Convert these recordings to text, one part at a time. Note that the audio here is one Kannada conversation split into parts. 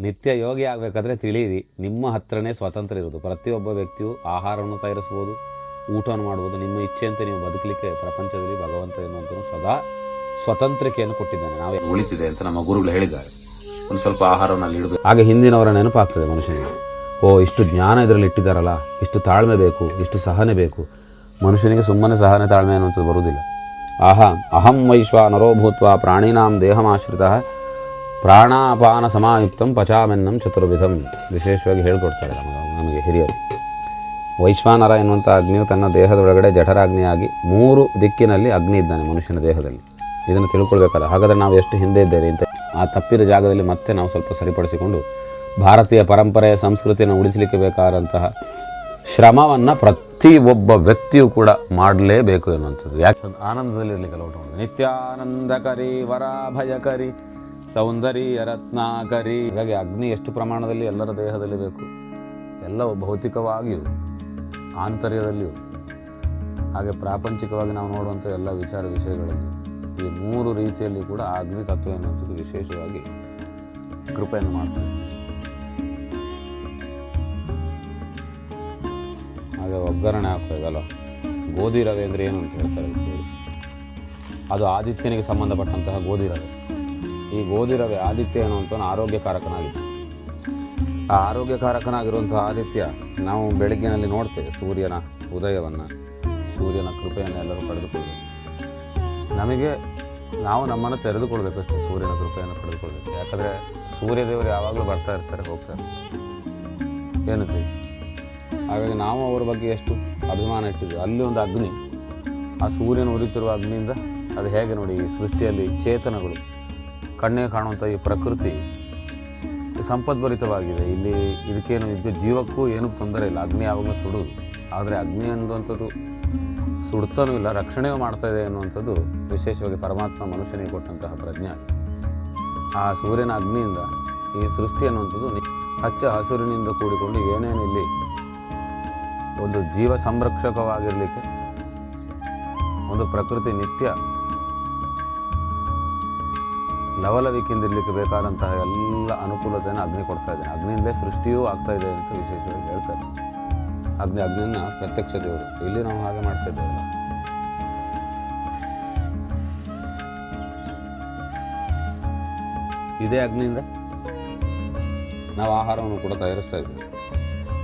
ನಿತ್ಯ ಯೋಗಿ ಆಗಬೇಕಾದ್ರೆ ತಿಳಿಯಿರಿ. ನಿಮ್ಮ ಹತ್ರನೇ ಸ್ವಾತಂತ್ರ್ಯ ಇರೋದು. ಪ್ರತಿಯೊಬ್ಬ ವ್ಯಕ್ತಿಯು ಆಹಾರವನ್ನು ತಯಾರಿಸ್ಬೋದು ಊಟವನ್ನು ಮಾಡ್ಬೋದು ನಿಮ್ಮ ಇಚ್ಛೆಯಂತೆ ನೀವು ಬದುಕಲಿಕ್ಕೆ ಪ್ರಪಂಚದಲ್ಲಿ ಭಗವಂತ ಎನ್ನುವಂಥ ಸದಾ ಸ್ವತಂತ್ರಿಕೆಯನ್ನು ಕೊಟ್ಟಿದ್ದಾನೆ. ನಾವೇ ಉಳಿತಿದೆ ಅಂತ ನಮ್ಮ ಗುರುಗಳು ಹೇಳಿದ್ದಾರೆ. ಒಂದು ಸ್ವಲ್ಪ ಆಹಾರವನ್ನು ಅಲ್ಲಿ ಇಡಬೇಕು. ಹಾಗೆ ಹಿಂದಿನವರ ನೆನಪಾಗ್ತದೆ ಮನುಷ್ಯನಿಗೆ. ಓ ಇಷ್ಟು ಜ್ಞಾನ ಇದರಲ್ಲಿ ಇಟ್ಟಿದ್ದಾರಲ್ಲ ಇಷ್ಟು ತಾಳ್ಮೆ ಬೇಕು ಇಷ್ಟು ಸಹನೆ ಬೇಕು. ಮನುಷ್ಯನಿಗೆ ಸುಮ್ಮನೆ ಸಹನೆ ತಾಳ್ಮೆ ಅನ್ನುವಂಥದ್ದು ಬರುವುದಿಲ್ಲ. ಆಹಾ ಅಹಂ ವೈಶ್ವ ನರೋಭೂತ್ವ ಪ್ರಾಣಿನಾಂ ದೇಹಮಾಶ್ರಿತ ಪ್ರಾಣಾಪಾನ ಸಮಾಯುಕ್ತಂ ಪಚಾಮೆನ್ನಂ ಚತುರ್ವಿಧಂ. ವಿಶೇಷವಾಗಿ ಹೇಳ್ಕೊಡ್ತಾರೆ ನಮಗೆ ನಮಗೆ ಹಿರಿಯರು. ವೈಶ್ವಾನರ ಎನ್ನುವಂಥ ಅಗ್ನಿಯು ತನ್ನ ದೇಹದೊಳಗಡೆ ಜಠರಾಗ್ನಿಯಾಗಿ ಮೂರು ದಿಕ್ಕಿನಲ್ಲಿ ಅಗ್ನಿ ಇದ್ದಾನೆ ಮನುಷ್ಯನ ದೇಹದಲ್ಲಿ. ಇದನ್ನು ತಿಳ್ಕೊಳ್ಬೇಕಲ್ಲ ಹಾಗಾದರೆ ನಾವು ಎಷ್ಟು ಹಿಂದೆ ಇದ್ದೇವೆ ಅಂತ. ಆ ತಪ್ಪಿದ ಜಾಗದಲ್ಲಿ ಮತ್ತೆ ನಾವು ಸ್ವಲ್ಪ ಸರಿಪಡಿಸಿಕೊಂಡು ಭಾರತೀಯ ಪರಂಪರೆಯ ಸಂಸ್ಕೃತಿಯನ್ನು ಉಳಿಸಲಿಕ್ಕೆ ಬೇಕಾದಂತಹ ಶ್ರಮವನ್ನು ಒಬ್ಬ ವ್ಯಕ್ತಿಯು ಕೂಡ ಮಾಡಲೇಬೇಕು ಎನ್ನುವಂಥದ್ದು. ಯಾಕೆ? ಆನಂದದಲ್ಲಿ ಇರಲಿಕ್ಕೆ ನಿತ್ಯಾನಂದಕರಿ, ವರಾಭಯಕರಿ ಸೌಂದರ್ಯ ರತ್ನಾಕರಿ ಹೀಗಾಗಿ ಅಗ್ನಿ ಎಷ್ಟು ಪ್ರಮಾಣದಲ್ಲಿ ಎಲ್ಲರ ದೇಹದಲ್ಲಿ ಬೇಕು? ಎಲ್ಲವೂ ಭೌತಿಕವಾಗಿಯೂ, ಆಂತರ್ಯದಲ್ಲಿಯೂ. ಹಾಗೆ ಪ್ರಾಪಂಚಿಕವಾಗಿ ನಾವು ನೋಡುವಂಥ ಎಲ್ಲ ವಿಚಾರ ವಿಷಯಗಳಲ್ಲಿ ಈ ಮೂರು ರೀತಿಯಲ್ಲಿ ಕೂಡ ಅಗ್ನಿ ತತ್ವ ಎನ್ನುವಂಥದ್ದು ವಿಶೇಷವಾಗಿ ಕೃಪೆಯನ್ನು ಮಾಡ್ತದೆ. ಹಾಗೆ ಒಗ್ಗರಣೆ ಹಾಕ್ಬೇಕಲ್ಲ ಗೋಧಿ ರವೆ ಅಂದರೆ ಏನು ಅಂತ ಹೇಳ್ತಾರೆ? ಅದು ಆದಿತ್ಯನಿಗೆ ಸಂಬಂಧಪಟ್ಟಂತಹ ಗೋಧಿ ರವೆ. ಈ ಗೋಧಿ ರವೆ ಆದಿತ್ಯ ಅನ್ನುವಂಥ ಆರೋಗ್ಯಕಾರಕನಾಗಿತ್ತು. ಆ ಆರೋಗ್ಯಕಾರಕನಾಗಿರುವಂಥ ಆದಿತ್ಯ ನಾವು ಬೆಳಗ್ಗಿನಲ್ಲಿ ನೋಡ್ತೇವೆ ಸೂರ್ಯನ ಉದಯವನ್ನು, ಸೂರ್ಯನ ಕೃಪೆಯನ್ನು ಎಲ್ಲರೂ ಪಡೆದುಕೊಳ್ಬೇಕು ನಮಗೆ ನಾವು ನಮ್ಮನ್ನು ತೆರೆದುಕೊಳ್ಬೇಕು ಅಷ್ಟೇ ಸೂರ್ಯನ ಕೃಪೆಯನ್ನು ಪಡೆದುಕೊಳ್ಬೇಕು. ಯಾಕಂದರೆ ಸೂರ್ಯದೇವರು ಯಾವಾಗಲೂ ಬರ್ತಾ ಇರ್ತಾರೆ ಹೋಗ್ತಾರೆ ಏನಂತೀವಿ ಹಾಗಾಗಿ ನಾವು ಅವ್ರ ಬಗ್ಗೆ ಎಷ್ಟು ಅಭಿಮಾನ ಇಟ್ಟಿದ್ವಿ. ಅಲ್ಲಿ ಒಂದು ಅಗ್ನಿ, ಆ ಸೂರ್ಯನ ಉರಿತಿರುವ ಅಗ್ನಿಯಿಂದ ಅದು ಹೇಗೆ ನೋಡಿ, ಈ ಸೃಷ್ಟಿಯಲ್ಲಿ ಚೇತನಗಳು. ಕಣ್ಣಿಗೆ ಕಾಣುವಂಥ ಈ ಪ್ರಕೃತಿ ಸಂಪದ್ಭರಿತವಾಗಿದೆ. ಇಲ್ಲಿ ಇದಕ್ಕೇನು ಇದು ಜೀವಕ್ಕೂ ಏನೂ ತೊಂದರೆ ಇಲ್ಲ. ಅಗ್ನಿ ಯಾವಾಗಲೂ ಸುಡೋದು ಆದರೆ ಅಗ್ನಿ ಅನ್ನುವಂಥದ್ದು ಸುಡ್ತಾನೂ ಇಲ್ಲ, ರಕ್ಷಣೆಯೂ ಮಾಡ್ತಾ ಇದೆ ಅನ್ನುವಂಥದ್ದು ವಿಶೇಷವಾಗಿ ಪರಮಾತ್ಮ ಮನುಷ್ಯನಿಗೆ ಕೊಟ್ಟಂತಹ ಪ್ರಜ್ಞೆ. ಆ ಸೂರ್ಯನ ಅಗ್ನಿಯಿಂದ ಈ ಸೃಷ್ಟಿ ಅನ್ನುವಂಥದ್ದು ಹಚ್ಚ ಹಸುರಿನಿಂದ ಕೂಡಿಕೊಂಡು ಏನೇನು ಇಲ್ಲಿ ಒಂದು ಜೀವ ಸಂರಕ್ಷಕವಾಗಿರಲಿಕ್ಕೆ, ಒಂದು ಪ್ರಕೃತಿ ನಿತ್ಯ ಲವಲವಿಕೆಯಿಂದಿರಲಿಕ್ಕೆ ಬೇಕಾದಂತಹ ಎಲ್ಲ ಅನುಕೂಲತೆಯನ್ನು ಅಗ್ನಿ ಕೊಡ್ತಾ ಇದ್ದಾನೆ. ಅಗ್ನಿಯಿಂದಲೇ ಸೃಷ್ಟಿಯೂ ಆಗ್ತಾ ಇದೆ ಅಂತ ವಿಶೇಷವಾಗಿ ಹೇಳ್ತಾರೆ. ಅಗ್ನಿ, ಅಗ್ನಿಯನ್ನು ಪ್ರತ್ಯಕ್ಷ ದೇವರು. ಇಲ್ಲಿ ನಾವು ಹಾಗೆ ಮಾಡ್ತಾ ಇದ್ದೇವಲ್ಲ ಇದೇ ಅಗ್ನಿಯಿಂದ ನಾವು ಆಹಾರವನ್ನು ಕೂಡ ತಯಾರಿಸ್ತಾ ಇದ್ದೇವೆ.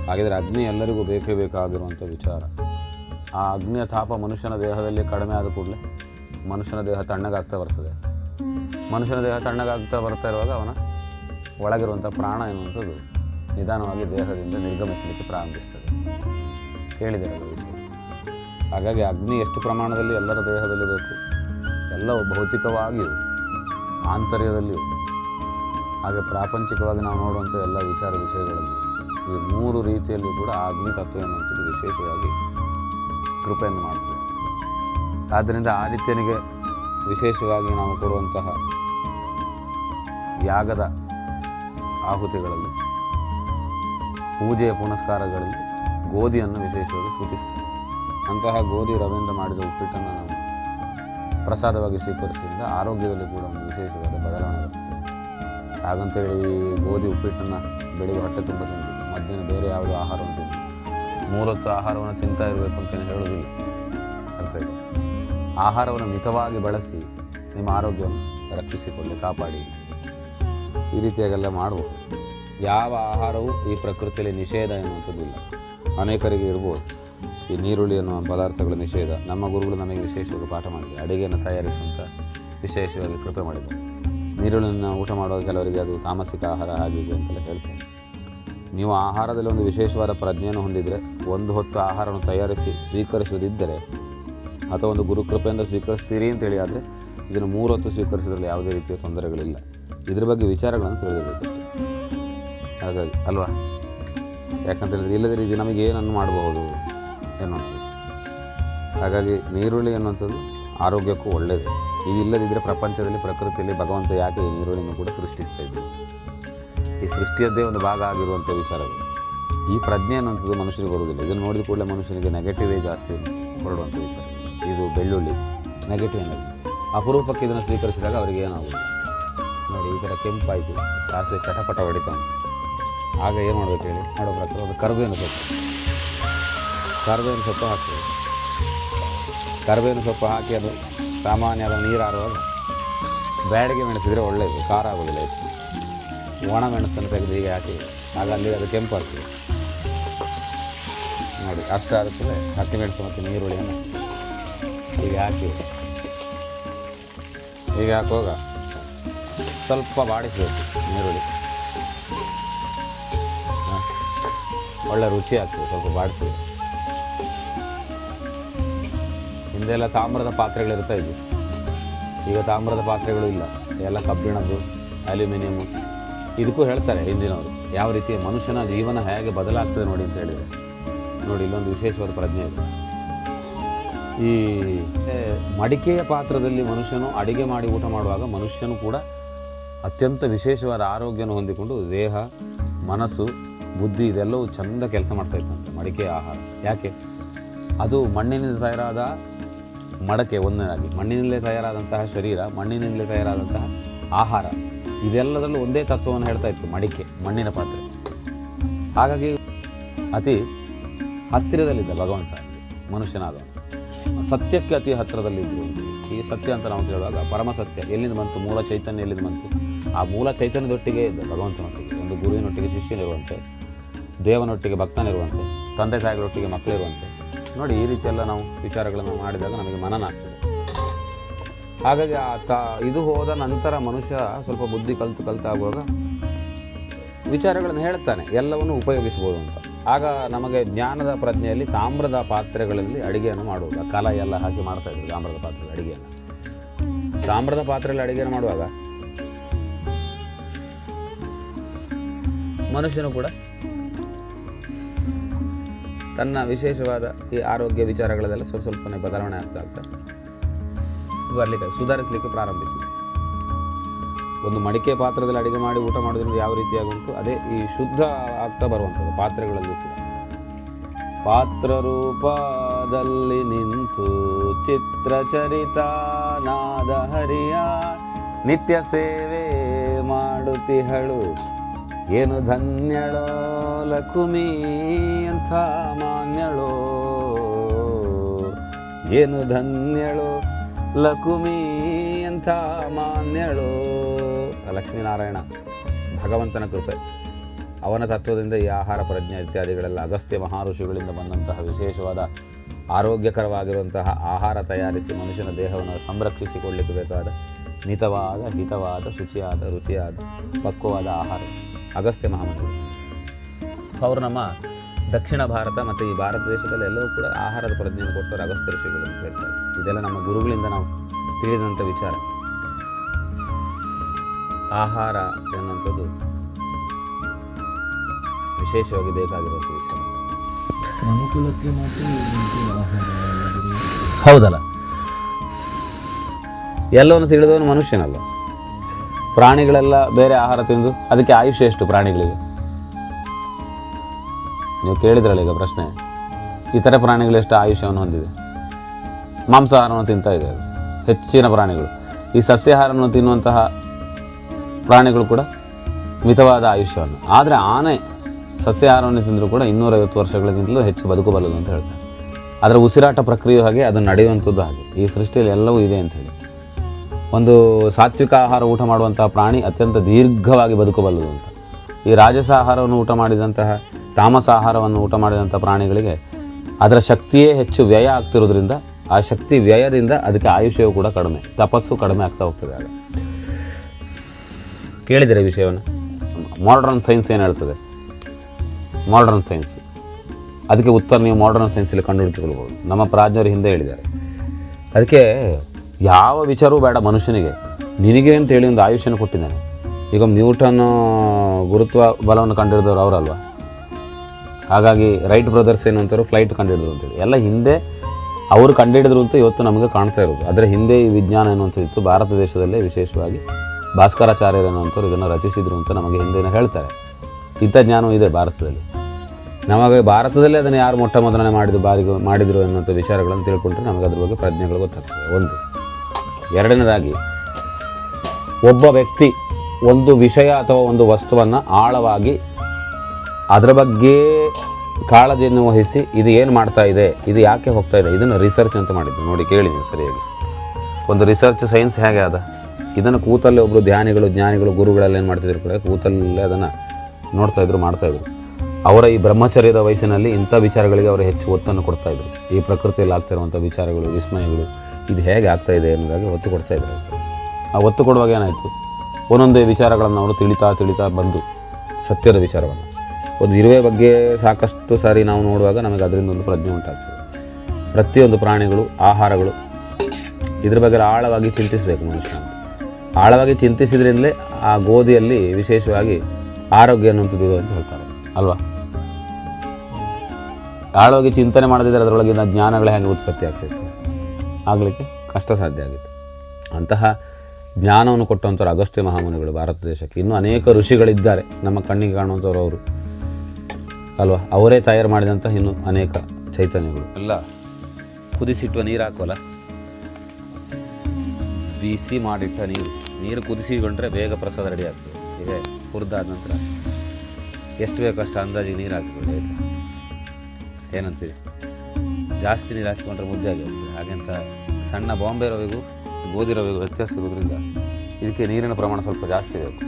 ಹಾಗಿದ್ರೆ ಅಗ್ನಿ ಎಲ್ಲರಿಗೂ ಬೇಕೇ ಬೇಕಾಗಿರುವಂಥ ವಿಚಾರ. ಆ ಅಗ್ನಿಯ ತಾಪ ಮನುಷ್ಯನ ದೇಹದಲ್ಲಿ ಕಡಿಮೆ ಆದ ಕೂಡಲೇ ಮನುಷ್ಯನ ದೇಹ ತಣ್ಣಗಾಗ್ತಾ ಬರ್ತದೆ. ಮನುಷ್ಯನ ದೇಹ ತಣ್ಣಗಾಗ್ತಾ ಬರ್ತಾ ಇರುವಾಗ ಅವನ ಒಳಗಿರುವಂಥ ಪ್ರಾಣ ಎನ್ನುವಂಥದ್ದು ನಿಧಾನವಾಗಿ ದೇಹದಿಂದ ನಿರ್ಗಮಿಸಲಿಕ್ಕೆ ಪ್ರಾರಂಭಿಸ್ತದೆ. ಕೇಳಿದರೆ ಹಾಗಾಗಿ ಅಗ್ನಿ ಎಷ್ಟು ಪ್ರಮಾಣದಲ್ಲಿ ಎಲ್ಲರ ದೇಹದಲ್ಲಿ ಬೇಕು ಎಲ್ಲವೂ ಭೌತಿಕವಾಗಿಯೂ ಆಂತರ್ಯದಲ್ಲಿಯೂ. ಹಾಗೆ ಪ್ರಾಪಂಚಿಕವಾಗಿ ನಾವು ನೋಡುವಂಥ ಎಲ್ಲ ವಿಚಾರ ವಿಷಯಗಳಲ್ಲಿ ಈ ಮೂರು ರೀತಿಯಲ್ಲಿ ಕೂಡ ಅಗ್ನಿ ತತ್ವ ಎನ್ನುವಂಥದ್ದು ವಿಶೇಷವಾಗಿ ಕೃಪೆಯನ್ನು ಮಾಡ್ತದೆ. ಆದ್ದರಿಂದ ಆದಿತ್ಯನಿಗೆ ವಿಶೇಷವಾಗಿ ನಾವು ಕೊಡುವಂತಹ ಯಾಗದ ಆಹುತಿಗಳಲ್ಲಿ, ಪೂಜೆಯ ಪುನಸ್ಕಾರಗಳಲ್ಲಿ ಗೋಧಿಯನ್ನು ವಿಶೇಷವಾಗಿ ಸೂಚಿಸ್ತದೆ ಅಂತಹ ಗೋಧಿ ರವೆಯಿಂದ ಮಾಡಿದ ಉಪ್ಪಿಟ್ಟನ್ನು ನಾವು ಪ್ರಸಾದವಾಗಿ ಸ್ವೀಕರಿಸಿದ್ರಿಂದ ಆರೋಗ್ಯದಲ್ಲಿ ಕೂಡ ಒಂದು ವಿಶೇಷವಾದ ಬದಲಾವಣೆ ಬರ್ತದೆ. ಹಾಗಂತೇಳಿ ಗೋಧಿ ಉಪ್ಪಿಟ್ಟನ್ನು ಬೆಳಿಗ್ಗೆ ಹೊಟ್ಟೆ ತುಂಬ ತಿಂದು, ಮಧ್ಯಾಹ್ನ ಬೇರೆ ಯಾವುದೋ ಆಹಾರವನ್ನು ತಿಂದು ಮೂರೊತ್ತು ಆಹಾರವನ್ನು ತಿಂತಾ ಇರಬೇಕು ಅಂತಲೇ ಹೇಳೋದಿಲ್ಲ ಅಂತೇಳಿ ಆಹಾರವನ್ನು ಮಿತವಾಗಿ ಬಳಸಿ ನಿಮ್ಮ ಆರೋಗ್ಯವನ್ನು ರಕ್ಷಿಸಿಕೊಳ್ಳಿ, ಕಾಪಾಡಿ. ಈ ರೀತಿಯಾಗೆಲ್ಲ ಮಾಡಬಹುದು ಯಾವ ಆಹಾರವೂ ಈ ಪ್ರಕೃತಿಯಲ್ಲಿ ನಿಷೇಧ ಎನ್ನುವಂಥದ್ದಿಲ್ಲ ಅನೇಕರಿಗೆ ಇರ್ಬೋದು. ಈ ನೀರುಳ್ಳಿ ಅನ್ನುವ ಪದಾರ್ಥಗಳ ನಿಷೇಧ. ನಮ್ಮ ಗುರುಗಳು ನಮಗೆ ವಿಶೇಷವಾಗಿ ಪಾಠ ಮಾಡಿದೆ ಅಡುಗೆಯನ್ನು ತಯಾರಿಸುವಂಥ ವಿಶೇಷವಾಗಿ ಕೃಪೆ ಮಾಡಿದೆ ನೀರುಳ್ಳಿಯನ್ನು ಊಟ ಮಾಡುವ ಕೆಲವರಿಗೆ ಅದು ತಾಮಸಿಕ ಆಹಾರ ಆಗಿದೆ ಅಂತೆಲ್ಲ ಹೇಳ್ತಾರೆ. ನೀವು ಆಹಾರದಲ್ಲಿ ಒಂದು ವಿಶೇಷವಾದ ಪ್ರಜ್ಞೆಯನ್ನು ಹೊಂದಿದರೆ, ಒಂದು ಹೊತ್ತು ಆಹಾರವನ್ನು ತಯಾರಿಸಿ ಸ್ವೀಕರಿಸುವುದಿದ್ದರೆ, ಅಥವಾ ಒಂದು ಗುರುಕೃಪೆಯಿಂದ ಸ್ವೀಕರಿಸ್ತೀರಿ ಅಂತೇಳಿ ಆದರೆ, ಇದನ್ನು ಮೂರು ಹೊತ್ತು ಸ್ವೀಕರಿಸೋದ್ರಲ್ಲಿ ಯಾವುದೇ ರೀತಿಯ ತೊಂದರೆಗಳಿಲ್ಲ. ಇದ್ರ ಬಗ್ಗೆ ವಿಚಾರಗಳನ್ನು ತಿಳಿದಿರಬೇಕು. ಹಾಗಾಗಿ, ಅಲ್ವಾ? ಯಾಕಂತೇಳಿದ್ರೆ ಹೇಳಿದ್ರೆ ಇಲ್ಲದೇ ಇದು ನಮಗೆ ಏನನ್ನು ಮಾಡಬಹುದು ಎನ್ನುವಂಥದ್ದು. ಹಾಗಾಗಿ, ನೀರುಳ್ಳಿ ಅನ್ನುವಂಥದ್ದು ಆರೋಗ್ಯಕ್ಕೂ ಒಳ್ಳೆಯದು ಇದು ಇಲ್ಲದಿದ್ದರೆ ಪ್ರಪಂಚದಲ್ಲಿ, ಪ್ರಕೃತಿಯಲ್ಲಿ ಭಗವಂತ ಯಾಕೆ ಈ ನೀರುಳ್ಳಿಯನ್ನು ಕೂಡ ಸೃಷ್ಟಿಸ್ತಾ ಇದ್ದೀವಿ ಈ ಸೃಷ್ಟಿಯದ್ದೇ ಒಂದು ಭಾಗ ಆಗಿರುವಂಥ ವಿಚಾರಗಳು. ಈ ಪ್ರಜ್ಞೆ ಅನ್ನುವಂಥದ್ದು ಮನುಷ್ಯನಿಗೆ ಬರುವುದಿಲ್ಲ. ಇದನ್ನು ನೋಡಿದ ಕೂಡಲೇ ಮನುಷ್ಯನಿಗೆ ನೆಗೆಟಿವೇ ಜಾಸ್ತಿ ಹೊರಡುವಂಥ ವಿಚಾರ ಇದು ಬೆಳ್ಳುಳ್ಳಿ ನೆಗೆಟಿವ್ ಎನರ್ಜಿ ಅಪರೂಪಕ್ಕೆ ಇದನ್ನು ಸ್ವೀಕರಿಸಿದಾಗ ಅವರಿಗೆ ಏನಾಗುವುದು? ನೋಡಿ, ಈ ಥರ ಕೆಂಪಾಯಿತು. ಸಾಸಿವೆ ಚಟಪಟ ಹೊಡಿತಾನೆ ಆಗ ಏನು ಮಾಡಬೇಕು ಹೇಳಿ? ಮಾಡೋ ಪ್ರಕಾರ ಒಂದು ಕರ್ಬೇವಿನ ಸೊಪ್ಪು. ಕರ್ಬೇವಿನ ಸೊಪ್ಪು ಹಾಕ್ತೀವಿ ಕರ್ಬೇವಿನ ಸೊಪ್ಪು ಹಾಕಿ ಅದು ಸಾಮಾನ್ಯ ಅದು ನೀರು ಆರುವಾಗ ಬ್ಯಾಡಿಗೆ ಮೆಣಸಿದ್ರೆ ಒಳ್ಳೆಯದು ಖಾರ ಆಗೋದಿಲ್ಲ ಹೆಚ್ಚು ಒಣ ಮೆಣಸನ್ನು ತೆಗೆದು ಹೀಗೆ ಹಾಕಿ, ಆಗ ಅಲ್ಲಿ ಅದು ಕೆಂಪು ಹಾಕ್ತೀವಿ ನೋಡಿ, ಅಷ್ಟು ಆಗುತ್ತದೆ ಹಸಿಮೆಣಸು ಮತ್ತು ನೀರುಳ್ಳಿಯನ್ನು ಹೀಗೆ ಹಾಕಿ. ಹೀಗೆ ಹಾಕುವಾಗ ಸ್ವಲ್ಪ ಬಾಡಿಸಬೇಕು ನೀರುಳ್ಳಿ ಹ. ಒಳ್ಳೆ ರುಚಿ ಆಗ್ತದೆ, ಸ್ವಲ್ಪ ಬಾಡಿಸಿ. ಹಿಂದೆಲ್ಲ ತಾಮ್ರದ ಪಾತ್ರೆಗಳಿರ್ತಾ ಇದ್ವಿ. ಈಗ ತಾಮ್ರದ ಪಾತ್ರೆಗಳು ಇಲ್ಲ. ಎಲ್ಲ ಕಬ್ಬಿಣದ್ದು ಅಲ್ಯೂಮಿನಿಯಮ್ ಇದಕ್ಕೂ ಹೇಳ್ತಾರೆ ಹಿಂದಿನವರು, ಯಾವ ರೀತಿ ಮನುಷ್ಯನ ಜೀವನ ಹೇಗೆ ಬದಲಾಗ್ತದೆ ನೋಡಿ ಅಂತ ಹೇಳಿದರೆ. ನೋಡಿ, ಇಲ್ಲೊಂದು ವಿಶೇಷವಾದ ಪ್ರಜ್ಞೆ ಇದೆ. ಈ, ಮಡಿಕೆಯ ಪಾತ್ರದಲ್ಲಿ ಮನುಷ್ಯನು ಅಡಿಗೆ ಮಾಡಿ ಊಟ ಮಾಡುವಾಗ ಮನುಷ್ಯನು ಕೂಡ ಅತ್ಯಂತ ವಿಶೇಷವಾದ ಆರೋಗ್ಯವನ್ನು ಹೊಂದಿಕೊಂಡು ದೇಹ, ಮನಸ್ಸು, ಬುದ್ಧಿ ಇದೆಲ್ಲವೂ ಚಂದ ಕೆಲಸ ಮಾಡ್ತಾ ಇತ್ತಂತೆ ಮಡಿಕೆ ಆಹಾರ. ಯಾಕೆ? ಅದು ಮಣ್ಣಿನಿಂದ ತಯಾರಾದ ಮಡಕೆ ಒಂದನೇದಾಗಿ. ಮಣ್ಣಿನಲ್ಲೇ ತಯಾರಾದಂತಹ ಶರೀರ ಮಣ್ಣಿನಲ್ಲೇ ತಯಾರಾದಂತಹ ಆಹಾರ. ಇದೆಲ್ಲದರಲ್ಲೂ ಒಂದೇ ತತ್ವವನ್ನು ಹೇಳ್ತಾ ಇತ್ತು, ಮಡಿಕೆ, ಮಣ್ಣಿನ ಪಾತ್ರೆ. ಹಾಗಾಗಿ ಅತಿ ಹತ್ತಿರದಲ್ಲಿದ್ದ ಭಗವಂತ ಮನುಷ್ಯನಾದ ಸತ್ಯಕ್ಕೆ ಅತಿ ಹತ್ತಿರದಲ್ಲಿದ್ದು ಈ ಸತ್ಯ ಅಂತ ನಾವು ಕೇಳುವಾಗ ಪರಮ ಸತ್ಯ. ಎಲ್ಲಿಂದ ಬಂತು? ಮೂಲ ಚೈತನ್ಯ ಎಲ್ಲಿಂದ ಬಂತು? ಆ ಮೂಲ ಚೈತನ್ಯದೊಟ್ಟಿಗೆ ಭಗವಂತನೊಟ್ಟಿಗೆ, ಒಂದು ಗುರುವಿನೊಟ್ಟಿಗೆ, ಶಿಷ್ಯನಿರುವಂತೆ, ದೇವನೊಟ್ಟಿಗೆ, ಭಕ್ತನಿರುವಂತೆ, ತಂದೆ ತಾಯಿಗಳೊಟ್ಟಿಗೆ, ಮಕ್ಕಳಿರುವಂತೆ. ನೋಡಿ ಈ ರೀತಿಯೆಲ್ಲ ನಾವು ವಿಚಾರಗಳನ್ನು ಮಾಡಿದಾಗ ನಮಗೆ ಮನನ ಆಗ್ತದೆ. ಹಾಗಾಗಿ ಆ ತ, ಇದು ಹೋದ ನಂತರ ಮನುಷ್ಯ ಸ್ವಲ್ಪ ಬುದ್ಧಿ ಕಲಿತು ಕಲಿತಾಗುವಾಗ ವಿಚಾರಗಳನ್ನು ಹೇಳ್ತಾನೆ, ಎಲ್ಲವನ್ನು ಉಪಯೋಗಿಸ್ಬೋದು ಅಂತ. ಆಗ ನಮಗೆ ಜ್ಞಾನದ ಪ್ರಜ್ಞೆಯಲ್ಲಿ ತಾಮ್ರದ ಪಾತ್ರೆಗಳಲ್ಲಿ ಅಡುಗೆಯನ್ನು ಮಾಡುವಾಗ ಕಲ ಎಲ್ಲ ಹಾಕಿ ಮಾಡ್ತಾ ಇದ್ರು ತಾಮ್ರದ ಪಾತ್ರೆಯಲ್ಲಿ ಅಡುಗೆಯನ್ನು. ತಾಮ್ರದ ಪಾತ್ರೆಯಲ್ಲಿ ಅಡುಗೆಯನ್ನು ಮಾಡುವಾಗ ಮನುಷ್ಯನು ಕೂಡ ತನ್ನ ವಿಶೇಷವಾದ ಈ ಆರೋಗ್ಯ ವಿಚಾರಗಳಲ್ಲೆಲ್ಲ ಸ್ವಲ್ಪ ಸ್ವಲ್ಪನೇ ಬದಲಾವಣೆ ಆಗ್ತಾ ಆಗ್ತಾ ಬರಲಿಕ್ಕೆ, ಸುಧಾರಿಸಲಿಕ್ಕೆ ಪ್ರಾರಂಭಿಸಿದೆ. ಒಂದು ಮಡಿಕೆ ಪಾತ್ರದಲ್ಲಿ ಅಡುಗೆ ಮಾಡಿ ಊಟ ಮಾಡೋದ್ರಿಂದ ಯಾವ ರೀತಿಯಾಗುಂಟು ಅದೇ ಈ ಶುದ್ಧ ಆಗ್ತಾ ಬರುವಂಥದ್ದು, ಪಾತ್ರೆಗಳಲ್ಲೂ ಕೂಡ. ಪಾತ್ರ ರೂಪದಲ್ಲಿ ನಿಂತು ಚಿತ್ರಚರಿತ ನಾದ ಹರಿಯ ನಿತ್ಯ ಸೇವೆ ಮಾಡುತ್ತಿಹಳು. ಏನು ಧನ್ಯಳೋ ಲಕುಮಿ ಅಂಥ ಮಾನ್ಯಳೋ? ಏನು ಧನ್ಯಳೋ ಲಕುಮಿ ಅಂಥ ಮಾನ್ಯಳೋ? ಲಕ್ಷ್ಮೀನಾರಾಯಣ, ಭಗವಂತನ ಕೃಪೆ. ಅವನ ತತ್ವದಿಂದ ಈ ಆಹಾರ ಪ್ರಜ್ಞೆ ಇತ್ಯಾದಿಗಳೆಲ್ಲ ಅಗಸ್ತ್ಯ ಮಹಾಋಷಿಗಳಿಂದ ಬಂದಂತಹ ವಿಶೇಷವಾದ ಆರೋಗ್ಯಕರವಾಗಿರುವಂತಹ ಆಹಾರ ತಯಾರಿಸಿ ಮನುಷ್ಯನ ದೇಹವನ್ನು ಸಂರಕ್ಷಿಸಿಕೊಳ್ಳಲಿಕ್ಕೆ ಬೇಕಾದ ಮಿತವಾದ ಹಿತವಾದ ಶುಚಿಯಾದ, ರುಚಿಯಾದ, ಪಕ್ವವಾದ ಆಹಾರ. ಅಗಸ್ತ್ಯ ಮಹಾಮುನಿ ಅವರು ನಮ್ಮ ದಕ್ಷಿಣ ಭಾರತ ಮತ್ತು ಈ ಭಾರತ ದೇಶದಲ್ಲಿ ಎಲ್ಲವೂ ಕೂಡ ಆಹಾರದ ಪ್ರಜ್ಞೆಯನ್ನು ಕೊಡ್ತಾರೆ ಅಗಸ್ತ್ಯ ಋಷಿಗಳು ಅಂತ ಹೇಳ್ತಾರೆ. ಇದೆಲ್ಲ ನಮ್ಮ ಗುರುಗಳಿಂದ ನಾವು ತಿಳಿದಂಥ ವಿಚಾರ. ಆಹಾರ ಎನ್ನುವಂಥದ್ದು ವಿಶೇಷವಾಗಿ ಬೇಕಾಗಿರುವಂಥ ವಿಚಾರ. ಹೌದಲ್ಲ? ಎಲ್ಲವನ್ನು ತಿಳಿದವನು ಮನುಷ್ಯನಲ್ಲ. ಪ್ರಾಣಿಗಳೆಲ್ಲ ಬೇರೆ ಆಹಾರ ತಿಂದು ಅದಕ್ಕೆ ಆಯುಷ್ಯ ಎಷ್ಟು ಪ್ರಾಣಿಗಳಿಗೆ? ನೀವು ಕೇಳಿದ್ರಲ್ಲ ಈಗ ಪ್ರಶ್ನೆ. ಇತರೆ ಪ್ರಾಣಿಗಳು ಎಷ್ಟು ಆಯುಷ್ಯವನ್ನು ಹೊಂದಿದೆ? ಮಾಂಸಾಹಾರವನ್ನು ತಿಂತಾ ಇದೆ ಅದು ಹೆಚ್ಚಿನ ಪ್ರಾಣಿಗಳು. ಈ ಸಸ್ಯಾಹಾರವನ್ನು ತಿನ್ನುವಂತಹ ಪ್ರಾಣಿಗಳು ಕೂಡ ಮಿತವಾದ ಆಯುಷ್ಯವನ್ನು. ಆದರೆ ಆನೆ ಸಸ್ಯಾಹಾರವನ್ನು ತಿಂದರೂ ಕೂಡ ಇನ್ನೂರೈವತ್ತು ವರ್ಷಗಳಿಗಿಂತಲೂ ಹೆಚ್ಚು ಬದುಕಬಲ್ಲದು ಅಂತ ಹೇಳ್ತಾರೆ. ಅದರ ಉಸಿರಾಟ ಪ್ರಕ್ರಿಯೆ ಹಾಗೆ ಅದು ನಡೆಯುವಂಥದ್ದು ಹಾಗೆ. ಈ ಸೃಷ್ಟಿಯಲ್ಲಿ ಎಲ್ಲವೂ ಇದೆ ಅಂತ ಹೇಳಿ. ಒಂದು ಸಾತ್ವಿಕ ಆಹಾರ ಊಟ ಮಾಡುವಂತಹ ಪ್ರಾಣಿ ಅತ್ಯಂತ ದೀರ್ಘವಾಗಿ ಬದುಕಬಲ್ಲದು ಅಂತ. ಈ ರಾಜಸ ಆಹಾರವನ್ನು ಊಟ ಮಾಡಿದಂತಹ, ತಾಮಸ ಆಹಾರವನ್ನು ಊಟ ಮಾಡಿದಂಥ ಪ್ರಾಣಿಗಳಿಗೆ ಅದರ ಶಕ್ತಿಯೇ ಹೆಚ್ಚು ವ್ಯಯ ಆಗ್ತಿರೋದ್ರಿಂದ, ಆ ಶಕ್ತಿ ವ್ಯಯದಿಂದ ಅದಕ್ಕೆ ಆಯುಷ್ಯವು ಕೂಡ ಕಡಿಮೆ, ತಪಸ್ಸು ಕಡಿಮೆ ಆಗ್ತಾ ಹೋಗ್ತದೆ ಆಗ ಕೇಳಿದರೆ ವಿಷಯವನ್ನು? ಮಾಡರ್ನ್ ಸೈನ್ಸ್ ಏನು ಹೇಳ್ತದೆ? ಮಾಡರ್ನ್ ಸೈನ್ಸ್ ಅದಕ್ಕೆ ಉತ್ತರ ನೀವು ಮಾಡರ್ನ್ ಸೈನ್ಸಲ್ಲಿ ಕಂಡುಹಿಡಿದುಕೊಳ್ಬೋದು ನಮ್ಮ ಪ್ರಾಜ್ಞರು ಹಿಂದೆ ಹೇಳಿದ್ದಾರೆ. ಅದಕ್ಕೆ ಯಾವ ವಿಚಾರವೂ ಬೇಡ ಮನುಷ್ಯನಿಗೆ. ನಿನಗೆ ಅಂತ ಹೇಳಿ ಒಂದು ಆಯುಷ್ಯನ ಕೊಟ್ಟಿದ್ದಾನೆ. ಈಗ ನ್ಯೂಟನ್ ಗುರುತ್ವ ಬಲವನ್ನು ಕಂಡಿಡಿದವರು ಅವರಲ್ವ? ಹಾಗಾಗಿ ರೈಟ್ ಬ್ರದರ್ಸ್ ಏನು ಅಂತಾರೆ ಫ್ಲೈಟ್ ಕಂಡುಹಿಡಿದ್ರು ಅಂತೇಳಿ ಎಲ್ಲ ಹಿಂದೆ ಅವರು ಕಂಡುಹಿಡಿದ್ರು ಅಂತ ಇವತ್ತು ನಮಗೆ ಕಾಣ್ತಾ ಇರೋದು. ಅದರ ಹಿಂದೆ ಈ ವಿಜ್ಞಾನ ಎನ್ನುವಂಥದ್ದು ಭಾರತ ದೇಶದಲ್ಲೇ ವಿಶೇಷವಾಗಿ ಭಾಸ್ಕರಾಚಾರ್ಯರು ಅನ್ನುವಂಥವ್ರು ಇದನ್ನು ರಚಿಸಿದರು ಅಂತ ನಮಗೆ ಹಿಂದೆನೇ ಹೇಳ್ತಾರೆ. ಇಂಥ ಜ್ಞಾನವೂ ಇದೆ ಭಾರತದಲ್ಲಿ. ನಮಗೆ ಭಾರತದಲ್ಲೇ ಅದನ್ನು ಯಾರು ಮೊಟ್ಟ ಮೊದಲನೇ ಮಾಡಿದ್ರು ಬಾರಿಗೆ, ಮಾಡಿದರು ಅನ್ನುವಂಥ ವಿಚಾರಗಳನ್ನು ತಿಳ್ಕೊಂಡ್ರೆ ನಮಗೆ ಅದ್ರ ಬಗ್ಗೆ ಪ್ರಜ್ಞೆಗಳು ಗೊತ್ತಾಗ್ತದೆ. ಒಂದು. ಎರಡನೇದಾಗಿ, ಒಬ್ಬ ವ್ಯಕ್ತಿ ಒಂದು ವಿಷಯ ಅಥವಾ ಒಂದು ವಸ್ತುವನ್ನು ಆಳವಾಗಿ ಅದರ ಬಗ್ಗೆ ಕಾಳಜಿಯನ್ನು ವಹಿಸಿ ಇದು ಏನು ಮಾಡ್ತಾ ಇದೆ, ಇದು ಯಾಕೆ ಹೋಗ್ತಾ ಇದೆ, ಇದನ್ನು ರಿಸರ್ಚ್ ಅಂತ ಮಾಡಿದ್ದು ನೋಡಿ, ಕೇಳಿ ನೀವು ಸರಿಯಾಗಿ. ಒಂದು ರಿಸರ್ಚ್ ಸೈನ್ಸ್ ಹೇಗೆ ಅದ? ಇದನ್ನು ಕೂತಲ್ಲಿ ಒಬ್ಬರು ಧ್ಯಾನಿಗಳು, ಜ್ಞಾನಿಗಳು, ಗುರುಗಳೆಲ್ಲ ಏನು ಮಾಡ್ತಿದ್ರು ಕೂಡ, ಕೂತಲ್ಲೇ ಅದನ್ನು ನೋಡ್ತಾ ಇದ್ರು, ಮಾಡ್ತಾ ಇದ್ರು. ಅವರ ಈ ಬ್ರಹ್ಮಚರ್ಯದ ವಯಸ್ಸಿನಲ್ಲಿ ಇಂಥ ವಿಚಾರಗಳಿಗೆ ಅವರು ಹೆಚ್ಚು ಒತ್ತನ್ನು ಕೊಡ್ತಾ ಇದ್ರು. ಈ ಪ್ರಕೃತಿಯಲ್ಲಿ ಆಗ್ತಿರುವಂಥ ವಿಚಾರಗಳು, ವಿಸ್ಮಯಗಳು ಇದು ಹೇಗೆ ಆಗ್ತಾಯಿದೆ ಅನ್ನೋದಾಗಿ ಒತ್ತು ಕೊಡ್ತಾ ಇದ್ದಾರೆ. ಆ ಒತ್ತು ಕೊಡುವಾಗ ಏನಾಯಿತು? ಒಂದೊಂದೇ ವಿಚಾರಗಳನ್ನು ಅವರು ತಿಳಿತಾ ತಿಳಿತಾ ಬಂದು ಸತ್ಯದ ವಿಚಾರವನ್ನು. ಒಂದು ಇರುವೆ ಬಗ್ಗೆ ಸಾಕಷ್ಟು ಸಾರಿ ನಾವು ನೋಡುವಾಗ ನಮಗೆ ಅದರಿಂದ ಒಂದು ಪ್ರಜ್ಞೆ ಉಂಟಾಗ್ತದೆ. ಪ್ರತಿಯೊಂದು ಪ್ರಾಣಿಗಳು, ಆಹಾರಗಳು ಇದ್ರ ಬಗ್ಗೆ ಆಳವಾಗಿ ಚಿಂತಿಸಬೇಕು ಮನುಷ್ಯ. ಆಳವಾಗಿ ಚಿಂತಿಸಿದ್ರಿಂದಲೇ ಆ ಗೋಧಿಯಲ್ಲಿ ವಿಶೇಷವಾಗಿ ಆರೋಗ್ಯ ಅನ್ನುವಂಥದ್ದು ಅಂತ ಹೇಳ್ತಾರೆ. ಅಲ್ವಾ? ಆಳವಾಗಿ ಚಿಂತನೆ ಮಾಡದಿದ್ದರೆ ಅದರೊಳಗಿನ ಜ್ಞಾನಗಳು ಹೇಗೆ ಉತ್ಪತ್ತಿ ಆಗ್ತೈತೆ? ಆಗಲಿಕ್ಕೆ ಕಷ್ಟ ಸಾಧ್ಯ ಆಗಿತ್ತು. ಅಂತಹ ಜ್ಞಾನವನ್ನು ಕೊಟ್ಟಂಥವ್ರು ಅಗಸ್ತ್ಯ ಮಹಾಮುನಿಗಳು ಭಾರತ ದೇಶಕ್ಕೆ. ಇನ್ನೂ ಅನೇಕ ಋಷಿಗಳಿದ್ದಾರೆ. ನಮ್ಮ ಕಣ್ಣಿಗೆ ಕಾಣುವಂಥವ್ರು ಅವರು. ಅಲ್ವಾ? ಅವರೇ ತಯಾರು ಮಾಡಿದಂಥ ಇನ್ನೂ ಅನೇಕ ಚೈತನ್ಯಗಳು. ಎಲ್ಲ ಕುದಿಸಿಟ್ಟುವ ನೀರು ಹಾಕೋಲ್ಲ ಬಿಸಿ ಮಾಡಿಟ್ಟ ನೀರು. ನೀರು ಕುದಿಸಿಕೊಂಡ್ರೆ ಬೇಗ ಪ್ರಸಾದ ರೆಡಿ ಆಗ್ತದೆ. ಈಗ ಹುರಿದಾದ ನಂತರ ಎಷ್ಟು ಬೇಕು ಅಷ್ಟು ಅಂದಾಜಿಗೆ ನೀರು ಹಾಕಿಕೊಳ್ಳಿ ಆಯಿತಾ ಏನಂತೀರಿ? ಜಾಸ್ತಿ ನೀರು ಹಾಕಿಕೊಂಡ್ರೆ ಮುದ್ದೆ ಆಗಿ ಹೋಗ್ತದೆ. ಹಾಗೆಂತ ಸಣ್ಣ ಬಾಂಬೆ ರವೆಗೂ ಗೋಧಿ ರವೆಗೂ ವ್ಯತ್ಯಾಸ ಇರೋದ್ರಿಂದ ಇದಕ್ಕೆ ನೀರಿನ ಪ್ರಮಾಣ ಸ್ವಲ್ಪ ಜಾಸ್ತಿ ಬೇಕು.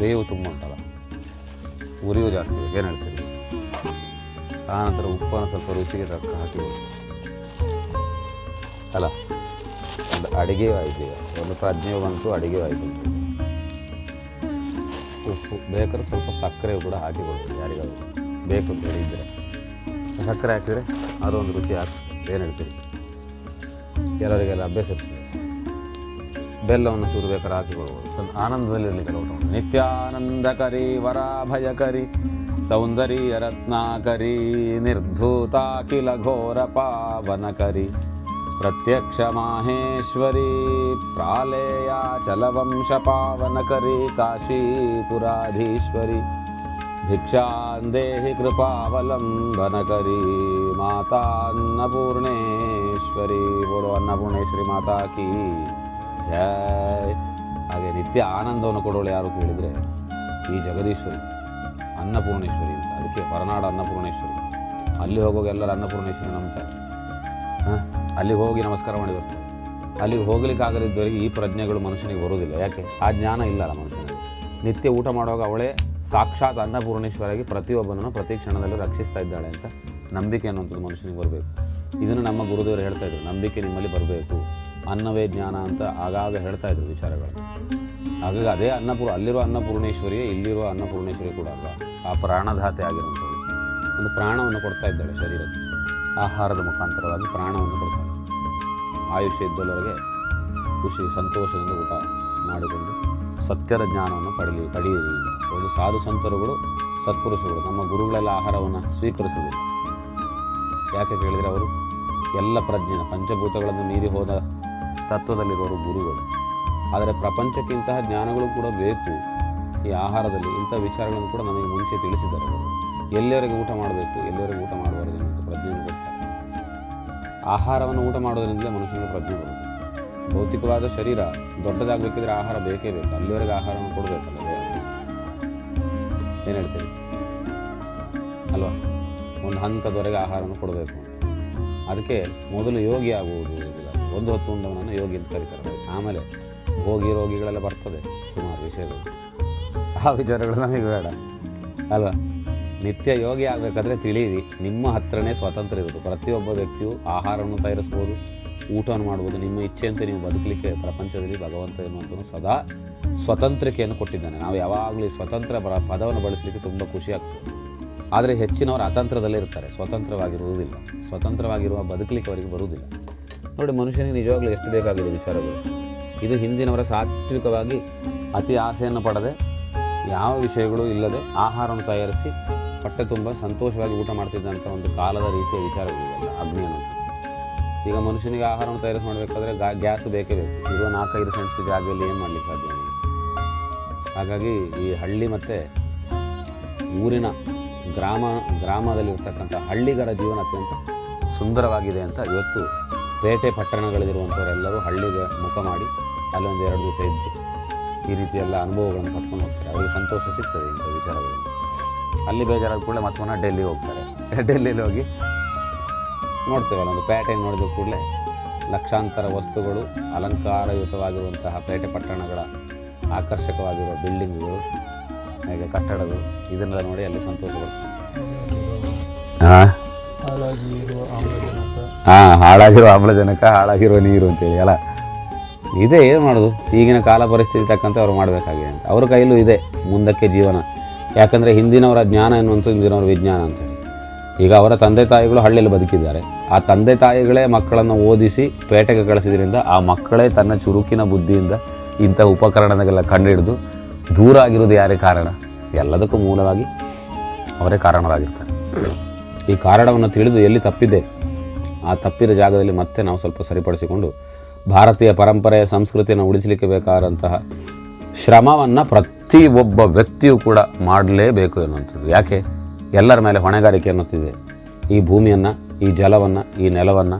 ಬೇವು ತುಂಬ ಉಂಟಲ್ಲ, ಉರಿಯೂ ಜಾಸ್ತಿ ಬೇಕು. ಏನು ಹೇಳ್ತೀರಿ? ಆನಂತರ ಉಪ್ಪನ್ನು ಸ್ವಲ್ಪ ರುಚಿಗೆ ತಕ್ಕ ಹಾಕಿ ಅಲ್ಲ, ಒಂದು ಅಡುಗೆಯೂ ಆಯಿತು ಒಂದು ಪ್ರಜ್ಞೆ ಬಂತು ಅಡುಗೆಯೂ ಆಯಿತು ಉಪ್ಪು ಬೇಕಾದ್ರೆ ಸ್ವಲ್ಪ ಸಕ್ಕರೆ ಕೂಡ ಹಾಕಿಕೊಡ್ಬೋದು ಯಾರಿಗಾದ್ರು. ಬೇಕು ಅಂತ ಹೇಳಿದರೆ. ಸಕ್ಕರೆ ಹಾಕಿದರೆ ಅದೊಂದು ರುಚಿ ಹಾಕಿ ಏನು ಹೇಳ್ತೀರಿ? ಕೆಲವರಿಗೆಲ್ಲ ಅಭ್ಯಾಸ ಇರ್ತದೆ ಬೆಲ್ಲವನ್ನು ಚೂರು ಬೇಕಾದ್ರೆ ಹಾಕಿಕೊಳ್ಬೋದು ಸ್ವಲ್ಪ ಆನಂದದಲ್ಲಿರಲಿಕ್ಕೆ ಊಟ ಮಾಡಿ. ನಿತ್ಯಾನಂದಕರಿ ವರಾಭಯಕರಿ ಸೌಂದರ್ಯ ರತ್ನಾಕರಿ ನಿರ್ಧೂತಾಖಿಲ ಘೋರ ಪಾವನಕರಿ ಪ್ರತ್ಯಕ್ಷ ಮಾಹೇಶ್ವರಿ ಪ್ರಾಲೇಯಾಚಲವಂಶ ಪಾವನಕರಿ ಕಾಶೀಪುರಾಧೀಶ್ವರಿ ಭಿಕ್ಷಾಂದೇಹಿ ಕೃಪಾವಲಂಬನಕರಿ ಮಾತಾ ಅನ್ನಪೂರ್ಣೇಶ್ವರಿ ಬೋಲೋ ಅನ್ನಪೂರ್ಣೇಶ್ವರಿ ಮಾತಾ ಕೀ ಜಯ ಹಾಗೆ ನಿತ್ಯ ಆನಂದವನ್ನು ಕೊಡೋಳು ಯಾರು ಕೇಳಿದರೆ ಈ ಜಗದೀಶ್ವರಿ, ಅನ್ನಪೂರ್ಣೇಶ್ವರಿ ಅಂತ. ಅದಕ್ಕೆ ಹೊರನಾಡು ಅನ್ನಪೂರ್ಣೇಶ್ವರಿ. ಅಲ್ಲಿ ಹೋಗುವಾಗ ಎಲ್ಲರೂ ಅನ್ನಪೂರ್ಣೇಶ್ವರಿ ನಂಬ್ತಾರೆ. ಹಾಂ? ಅಲ್ಲಿಗೆ ಹೋಗಿ ನಮಸ್ಕಾರ ಮಾಡಿ ಅಲ್ಲಿಗೆ ಹೋಗ್ಲಿಕ್ಕೆ ಆಗದಿದ್ದವರಿಗೆ ಈ ಪ್ರಜ್ಞೆಗಳು ಮನುಷ್ಯನಿಗೆ ಬರೋದಿಲ್ಲ ಯಾಕೆ? ಆ ಜ್ಞಾನ ಇಲ್ಲಲ್ಲ ಮನುಷ್ಯನಿಗೆ. ನಿತ್ಯ ಊಟ ಮಾಡುವಾಗ ಅವಳೇ ಸಾಕ್ಷಾತ್ ಅನ್ನಪೂರ್ಣೇಶ್ವರಾಗಿ ಪ್ರತಿಯೊಬ್ಬನನ್ನು ಪ್ರತಿ ಕ್ಷಣದಲ್ಲೂ ರಕ್ಷಿಸ್ತಾ ಇದ್ದಾಳೆ ಅಂತ ನಂಬಿಕೆ ಅನ್ನುವಂಥದ್ದು ಮನುಷ್ಯನಿಗೆ ಬರಬೇಕು. ಇದನ್ನು ನಮ್ಮ ಗುರುದೇವರು ಹೇಳ್ತಾ ಇದ್ರು. ನಂಬಿಕೆ ನಿಮ್ಮಲ್ಲಿ ಬರಬೇಕು. ಅನ್ನವೇ ಜ್ಞಾನ ಅಂತ ಆಗಾಗ ಹೇಳ್ತಾ ಇದ್ರು ವಿಚಾರಗಳು. ಹಾಗಾಗಿ ಅದೇ ಅನ್ನಪೂರ್ ಅಲ್ಲಿರೋ ಅನ್ನಪೂರ್ಣೇಶ್ವರಿಯೇ ಇಲ್ಲಿರೋ ಅನ್ನಪೂರ್ಣೇಶ್ವರಿ ಕೂಡ ಅಲ್ಲ ಆ ಪ್ರಾಣಧಾತೆ ಆಗಿರುವಂಥವ್ರು ಒಂದು ಪ್ರಾಣವನ್ನು ಕೊಡ್ತಾ ಇದ್ದಾಳೆ ಶರೀರಕ್ಕೆ. ಆಹಾರದ ಮುಖಾಂತರವಾಗಿ ಪ್ರಾಣವನ್ನು ಕೊಡ್ತಾಳೆ. ಆಯುಷ್ಯ ಇದ್ದವರಿಗೆ ಖುಷಿ, ಸಂತೋಷದಿಂದ ಊಟ ಮಾಡಿಕೊಂಡು ಸತ್ಯದ ಜ್ಞಾನವನ್ನು ಪಡೆಯಲಿ ಪಡೆಯಲಿ. ಒಂದು ಸಾಧು ಸಂತರುಗಳು ಸತ್ಪುರುಷಗಳು ನಮ್ಮ ಗುರುಗಳೆಲ್ಲ ಆಹಾರವನ್ನು ಸ್ವೀಕರಿಸುವುದಿಲ್ಲ. ಯಾಕೆ ಕೇಳಿದರೆ ಅವರು ಎಲ್ಲ ಪ್ರಜ್ಞೆ, ಪಂಚಭೂತಗಳನ್ನು ಮೀರಿ ಹೋದ ತತ್ವದಲ್ಲಿರೋರು ಗುರುಗಳು. ಆದರೆ ಪ್ರಪಂಚಕ್ಕಿಂತಹ ಜ್ಞಾನಗಳು ಕೂಡ ಬೇಕು. ಈ ಆಹಾರದಲ್ಲಿ ಇಂಥ ವಿಚಾರಗಳನ್ನು ಕೂಡ ನಮಗೆ ಮುಂಚೆ ತಿಳಿಸಿದ್ದಾರೆ ಅವರು. ಎಲ್ಲಿವರೆಗೆ ಊಟ ಮಾಡಬೇಕು ಎಲ್ಲಿಯವರೆಗೆ ಊಟ ಮಾಡಬಾರದು ಎಂಬ ಪ್ರಜ್ಞೆಯನ್ನು ಕೊಡ್ತಾರೆ ಆಹಾರವನ್ನು ಊಟ ಮಾಡೋದರಿಂದಲೇ ಮನುಷ್ಯನಿಗೆ ಪ್ರಜ್ಞೆ ಬರುತ್ತೆ. ಭೌತಿಕವಾದ ಶರೀರ, ದೊಡ್ಡದಾಗಬೇಕಿದ್ರೆ ಆಹಾರ ಬೇಕೇ ಬೇಕು. ಅಲ್ಲಿವರೆಗೆ ಆಹಾರವನ್ನು ಕೊಡಬೇಕಲ್ಲ ಏನು ಹೇಳ್ತೀರಿ? ಅಲ್ವಾ? ಒಂದು ಹಂತದವರೆಗೆ ಆಹಾರವನ್ನು ಕೊಡಬೇಕು. ಅದಕ್ಕೆ ಮೊದಲು ಯೋಗಿ ಆಗುವುದು. ಒಂದು ಹೊತ್ತು ಉಂಡವನನ್ನು ಯೋಗಿ ಅಂತ ಕರೀತಾರೆ. ಆಮೇಲೆ ಭೋಗಿ ರೋಗಿಗಳೆಲ್ಲ ಬರ್ತದೆ. ಸುಮಾರು ವಿಷಯಗಳು. ಆ ವಿಚಾರಗಳು ನಮಗೆ ಬೇಡ. ಅಲ್ವಾ? ನಿತ್ಯ ಯೋಗಿ ಆಗಬೇಕಾದ್ರೆ ತಿಳಿಯಿರಿ. ನಿಮ್ಮ ಹತ್ರನೇ ಸ್ವಾತಂತ್ರ್ಯ ಇರೋದು. ಪ್ರತಿಯೊಬ್ಬ ವ್ಯಕ್ತಿಯು ಆಹಾರವನ್ನು ತಯಾರಿಸ್ಬೋದು, ಊಟವನ್ನು ಮಾಡ್ಬೋದು. ನಿಮ್ಮ ಇಚ್ಛೆಯಂತೆ ನೀವು ಬದುಕಲಿಕ್ಕೆ ಪ್ರಪಂಚದಲ್ಲಿ ಭಗವಂತ ಎನ್ನುವಂಥದ್ದು ಸದಾ ಸ್ವತಂತ್ರಿಕೆಯನ್ನು ಕೊಟ್ಟಿದ್ದಾನೆ. ನಾವು ಯಾವಾಗಲೂ ಸ್ವತಂತ್ರ ಪದವನ್ನು ಬಳಸಲಿಕ್ಕೆ ತುಂಬ ಖುಷಿ ಆಗ್ತದೆ. ಆದರೆ ಹೆಚ್ಚಿನವರು ಅತಂತ್ರದಲ್ಲೇ ಇರ್ತಾರೆ, ಸ್ವತಂತ್ರವಾಗಿರುವುದಿಲ್ಲ. ಸ್ವತಂತ್ರವಾಗಿರುವ ಬದುಕಲಿಕ್ಕೆ ಅವರಿಗೆ ಬರುವುದಿಲ್ಲ. ನೋಡಿ, ಮನುಷ್ಯನಿಗೆ ನಿಜವಾಗ್ಲೂ ಎಷ್ಟು ಬೇಕಾಗಿದೆ ವಿಚಾರಗಳು. ಇದು ಹಿಂದಿನವರ ಸಾತ್ವಿಕವಾಗಿ ಅತಿ ಆಸೆಯನ್ನು ಪಡದೆ, ಯಾವ ವಿಷಯಗಳು ಇಲ್ಲದೆ ಆಹಾರವನ್ನು ತಯಾರಿಸಿ ಹೊಟ್ಟೆ ತುಂಬ ಸಂತೋಷವಾಗಿ ಊಟ ಮಾಡ್ತಿದ್ದಂಥ ಒಂದು ಕಾಲದ ರೀತಿಯ ವಿಚಾರಗಳಿವೆಲ್ಲ ಅಗ್ನಿ ಈಗ ಮನುಷ್ಯನಿಗೆ ಆಹಾರವನ್ನು ತಯಾರಿಸಿ ಮಾಡಬೇಕಾದ್ರೆ ಗ್ಯಾ ಗ್ಯಾಸ್ ಬೇಕೇ ಬೇಕು. ಇರುವ ನಾಲ್ಕೈದು ಸೆಂಟ್ಸ್ ಜಾಗದಲ್ಲಿ ಏನು ಮಾಡಲಿಕ್ಕೆ ಸಾಧ್ಯ. ಹಾಗಾಗಿ ಈ ಹಳ್ಳಿ ಮತ್ತು ಊರಿನ ಗ್ರಾಮ, ಗ್ರಾಮದಲ್ಲಿರ್ತಕ್ಕಂಥ ಹಳ್ಳಿಗರ ಜೀವನ ಅತ್ಯಂತ ಸುಂದರವಾಗಿದೆ ಅಂತ ಇವತ್ತು ಪೇಟೆ ಪಟ್ಟಣಗಳಲ್ಲಿರುವಂಥವರೆಲ್ಲರೂ ಹಳ್ಳಿಗೆ ಮುಖ ಮಾಡಿ ಅಲ್ಲೊಂದು ಎರಡು ದಿವಸ ಇದ್ದು ಈ ರೀತಿಯೆಲ್ಲ ಅನುಭವಗಳನ್ನು ಪಡ್ಕೊಂಡು ಹೋಗ್ತಾರೆ. ಅವರಿಗೆ ಸಂತೋಷ ಸಿಗ್ತದೆ ಇಂಥ ವಿಚಾರಗಳಲ್ಲಿ ಅಲ್ಲಿ ಬೇಜಾರಾದ ಕೂಡಲೇ ಮತ್ತೆ ಪುನಃ ಡೆಲ್ಲಿಗೆ ಹೋಗ್ತಾರೆ. ಡೆಲ್ಲಿಲಿ ಹೋಗಿ ನೋಡ್ತೇವೆ. ಅಲ್ಲೊಂದು ಪೇಟೆ ನೋಡಿದ ಕೂಡಲೇ ಲಕ್ಷಾಂತರ ವಸ್ತುಗಳು ಅಲಂಕಾರಯುತವಾಗಿರುವಂತಹ ಪೇಟೆ ಪಟ್ಟಣಗಳ ಆಕರ್ಷಕವಾಗಿರುವ ಬಿಲ್ಡಿಂಗ್ಗಳು ಹಾಗೆ ಕಟ್ಟಡಗಳು ಇದನ್ನೆಲ್ಲ ನೋಡಿ ಅಲ್ಲಿ ಸಂತೋಷ ಹಾಂ? ಹಾಂ ಹಾಳಾಗಿರೋ ಆಮ್ಲಜನಕ ಹಾಳಾಗಿರೋ ನೀರು ಅಂತೇಳಿ ಅಲ್ಲ? ಇದೆ ಏನು ಮಾಡೋದು? ಈಗಿನ ಕಾಲ ಪರಿಸ್ಥಿತಿ ತಕ್ಕಂತೆ ಅವ್ರು ಮಾಡಬೇಕಾಗಿದೆ ಅಂತ. ಅವ್ರ ಕೈಲೂ ಇದೆ ಮುಂದಕ್ಕೆ ಜೀವನ. ಯಾಕಂದರೆ ಹಿಂದಿನವರ ಜ್ಞಾನ ಎನ್ನುವಂಥದ್ದು ಹಿಂದಿನವರ ವಿಜ್ಞಾನ ಅಂತೇಳಿ ಈಗ ಅವರ ತಂದೆ ತಾಯಿಗಳು ಹಳ್ಳಿಯಲ್ಲಿ ಬದುಕಿದ್ದಾರೆ. ಆ ತಂದೆ ತಾಯಿಗಳೇ ಮಕ್ಕಳನ್ನು ಓದಿಸಿ ಪೇಟೆಗೆ ಕಳಿಸಿದ್ರಿಂದ ಆ ಮಕ್ಕಳೇ ತನ್ನ ಚುರುಕಿನ ಬುದ್ಧಿಯಿಂದ ಇಂಥ ಉಪಕರಣಗಳಿಗೆಲ್ಲ ಕಂಡುಹಿಡಿದು ದೂರ ಆಗಿರೋದು ಯಾರೇ ಕಾರಣ? ಎಲ್ಲದಕ್ಕೂ ಮೂಲವಾಗಿ ಅವರೇ ಕಾರಣರಾಗಿರ್ತಾರೆ. ಈ ಕಾರಣವನ್ನು ತಿಳಿದು ಎಲ್ಲಿ ತಪ್ಪಿದೆ, ಆ ತಪ್ಪಿದ ಜಾಗದಲ್ಲಿ ಮತ್ತೆ ನಾವು ಸ್ವಲ್ಪ ಸರಿಪಡಿಸಿಕೊಂಡು ಭಾರತೀಯ ಪರಂಪರೆಯ ಸಂಸ್ಕೃತಿಯನ್ನು ಉಳಿಸಲಿಕ್ಕೆ ಬೇಕಾದಂತಹ ಶ್ರಮವನ್ನು ಪ್ರತಿ ಒಬ್ಬ ವ್ಯಕ್ತಿಯು ಕೂಡ ಮಾಡಲೇಬೇಕು ಎನ್ನುವಂಥದ್ದು. ಯಾಕೆ? ಎಲ್ಲರ ಮೇಲೆ ಹೊಣೆಗಾರಿಕೆ ಅನ್ನುತ್ತಿದೆ. ಈ ಭೂಮಿಯನ್ನು, ಈ ಜಲವನ್ನು, ಈ ನೆಲವನ್ನು,